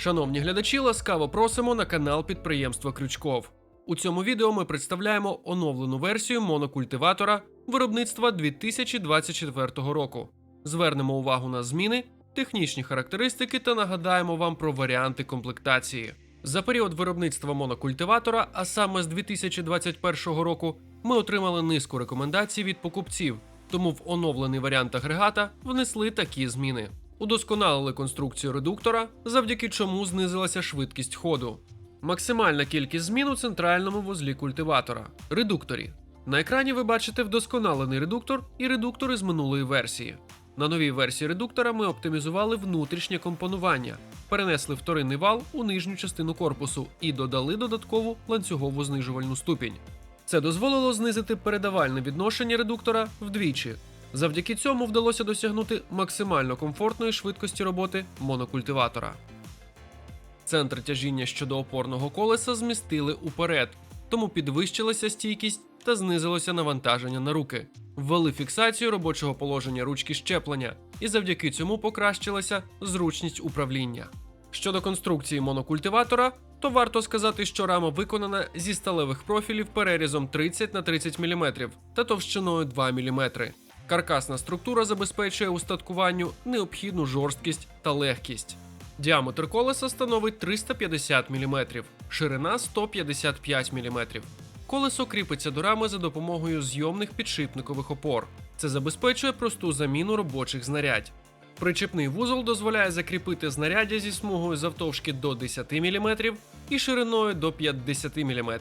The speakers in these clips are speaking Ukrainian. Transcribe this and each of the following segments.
Шановні глядачі, ласкаво просимо на канал підприємства Крючков. У цьому відео ми представляємо оновлену версію монокультиватора виробництва 2024 року. Звернемо увагу на зміни, технічні характеристики та нагадаємо вам про варіанти комплектації. За період виробництва монокультиватора, а саме з 2021 року, ми отримали низку рекомендацій від покупців, тому в оновлений варіант агрегата внесли такі зміни. Удосконалили конструкцію редуктора, завдяки чому знизилася швидкість ходу. Максимальна кількість змін у центральному вузлі культиватора редукторі. На екрані ви бачите вдосконалений редуктор і редуктори з минулої версії. На новій версії редуктора ми оптимізували внутрішнє компонування, перенесли вторинний вал у нижню частину корпусу і додали додаткову ланцюгову знижувальну ступінь. Це дозволило знизити передавальне відношення редуктора вдвічі. Завдяки цьому вдалося досягнути максимально комфортної швидкості роботи монокультиватора. Центр тяжіння щодо опорного колеса змістили уперед, тому підвищилася стійкість та знизилося навантаження на руки. Ввели фіксацію робочого положення ручки щеплення, і завдяки цьому покращилася зручність управління. Щодо конструкції монокультиватора, то варто сказати, що рама виконана зі сталевих профілів перерізом 30 на 30 мм та товщиною 2 мм. Каркасна структура забезпечує устаткуванню необхідну жорсткість та легкість. Діаметр колеса становить 350 мм, ширина 155 мм. Колесо кріпиться до рами за допомогою зйомних підшипникових опор. Це забезпечує просту заміну робочих знарядь. Причепний вузол дозволяє закріпити знаряддя зі смугою завтовшки до 10 мм і шириною до 50 мм.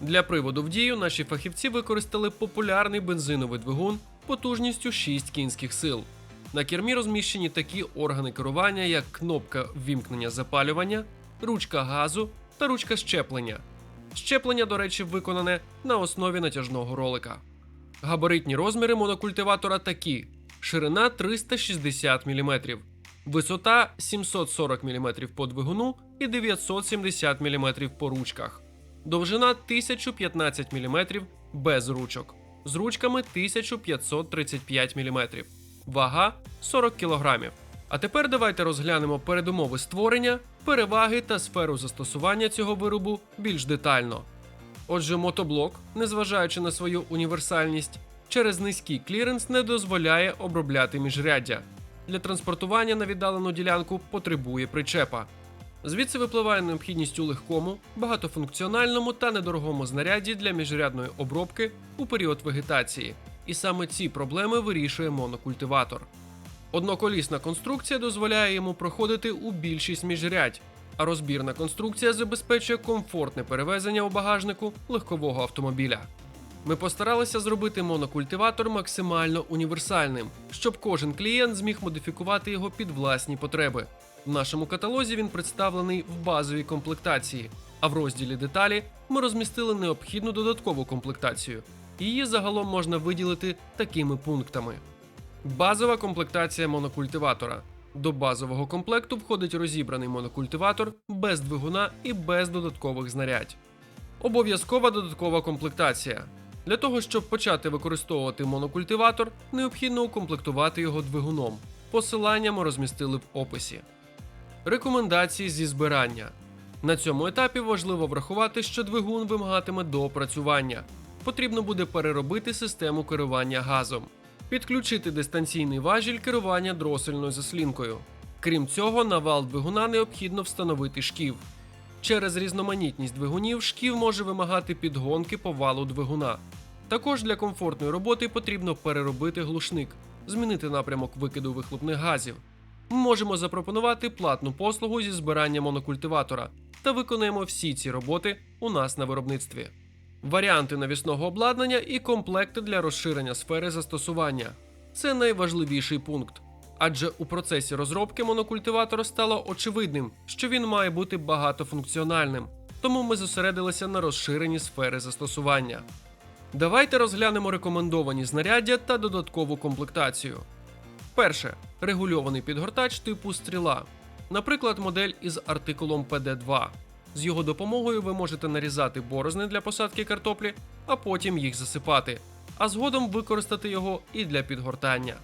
Для приводу в дію наші фахівці використали популярний бензиновий двигун потужністю 6 кінських сил. На кермі розміщені такі органи керування, як кнопка ввімкнення запалювання, ручка газу та ручка щеплення. Щеплення, до речі, виконане на основі натяжного ролика. Габаритні розміри монокультиватора такі: ширина 360 мм, висота 740 мм по двигуну і 970 мм по ручках, довжина 1015 мм без ручок, з ручками 1535 мм, вага 40 кг. А тепер давайте розглянемо передумови створення, переваги та сферу застосування цього виробу більш детально. Отже, мотоблок, незважаючи на свою універсальність, через низький кліренс не дозволяє обробляти міжряддя. Для транспортування на віддалену ділянку потребує причепа. Звідси випливає необхідність у легкому, багатофункціональному та недорогому знаряді для міжрядної обробки у період вегетації. І саме ці проблеми вирішує монокультиватор. Одноколісна конструкція дозволяє йому проходити у більшість міжрядь, а розбірна конструкція забезпечує комфортне перевезення у багажнику легкового автомобіля. Ми постаралися зробити монокультиватор максимально універсальним, щоб кожен клієнт зміг модифікувати його під власні потреби. В нашому каталозі він представлений в базовій комплектації, а в розділі деталі ми розмістили необхідну додаткову комплектацію. Її загалом можна виділити такими пунктами. Базова комплектація монокультиватора. До базового комплекту входить розібраний монокультиватор без двигуна і без додаткових знарядь. Обов'язкова додаткова комплектація. Для того, щоб почати використовувати монокультиватор, необхідно укомплектувати його двигуном. Посилання ми розмістили в описі. Рекомендації зі збирання. На цьому етапі важливо врахувати, що двигун вимагатиме доопрацювання. Потрібно буде переробити систему керування газом, підключити дистанційний важіль керування дросельною заслінкою. Крім цього, на вал двигуна необхідно встановити шків. Через різноманітність двигунів шків може вимагати підгонки по валу двигуна. Також для комфортної роботи потрібно переробити глушник, змінити напрямок викиду вихлопних газів. Можемо запропонувати платну послугу зі збирання монокультиватора та виконаємо всі ці роботи у нас на виробництві. Варіанти навісного обладнання і комплекти для розширення сфери застосування це найважливіший пункт. Адже у процесі розробки монокультиватора стало очевидним, що він має бути багатофункціональним, тому ми зосередилися на розширенні сфери застосування. Давайте розглянемо рекомендовані знаряддя та додаткову комплектацію. Перше регульований підгортач типу стріла, наприклад, модель із артикулом PD2. З його допомогою ви можете нарізати борозни для посадки картоплі, а потім їх засипати, а згодом використати його і для підгортання.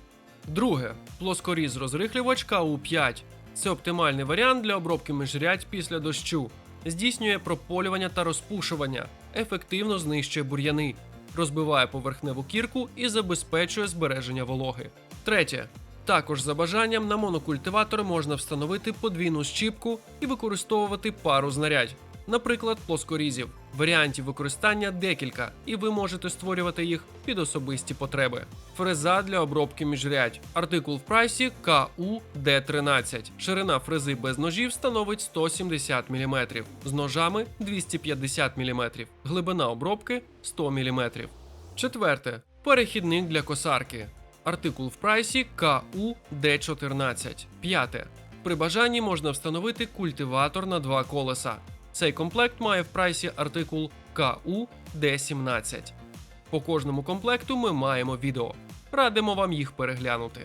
Друге плоскоріз розрихлювач КУ5. Це оптимальний варіант для обробки межрядь після дощу. Здійснює прополювання та розпушування, ефективно знищує бур'яни, розбиває поверхневу кірку і забезпечує збереження вологи. Третє. Також за бажанням на монокультиватор можна встановити подвійну щіпку і використовувати пару знарядь, наприклад, плоскорізів. Варіантів використання декілька, і ви можете створювати їх під особисті потреби. Фреза для обробки міжрядь. Артикул в прайсі КУ Д13. Ширина фрези без ножів становить 170 мм, з ножами 250 мм, глибина обробки 100 мм. Четверте. Перехідник для косарки. Артикул в прайсі КУ Д14. П'яте. При бажанні можна встановити культиватор на два колеса. Цей комплект має в прайсі артикул КУ Д17. По кожному комплекту ми маємо відео. Радимо вам їх переглянути.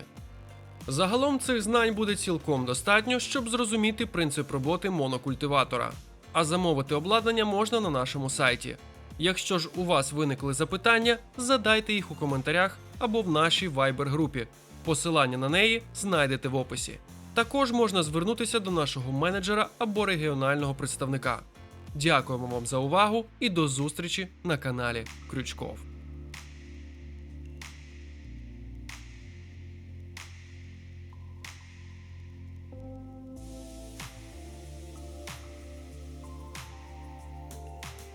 Загалом цих знань буде цілком достатньо, щоб зрозуміти принцип роботи монокультиватора. А замовити обладнання можна на нашому сайті. Якщо ж у вас виникли запитання, задайте їх у коментарях або в нашій Viber групі. Посилання на неї знайдете в описі. Також можна звернутися до нашого менеджера або регіонального представника. Дякуємо вам за увагу і до зустрічі на каналі Крючков.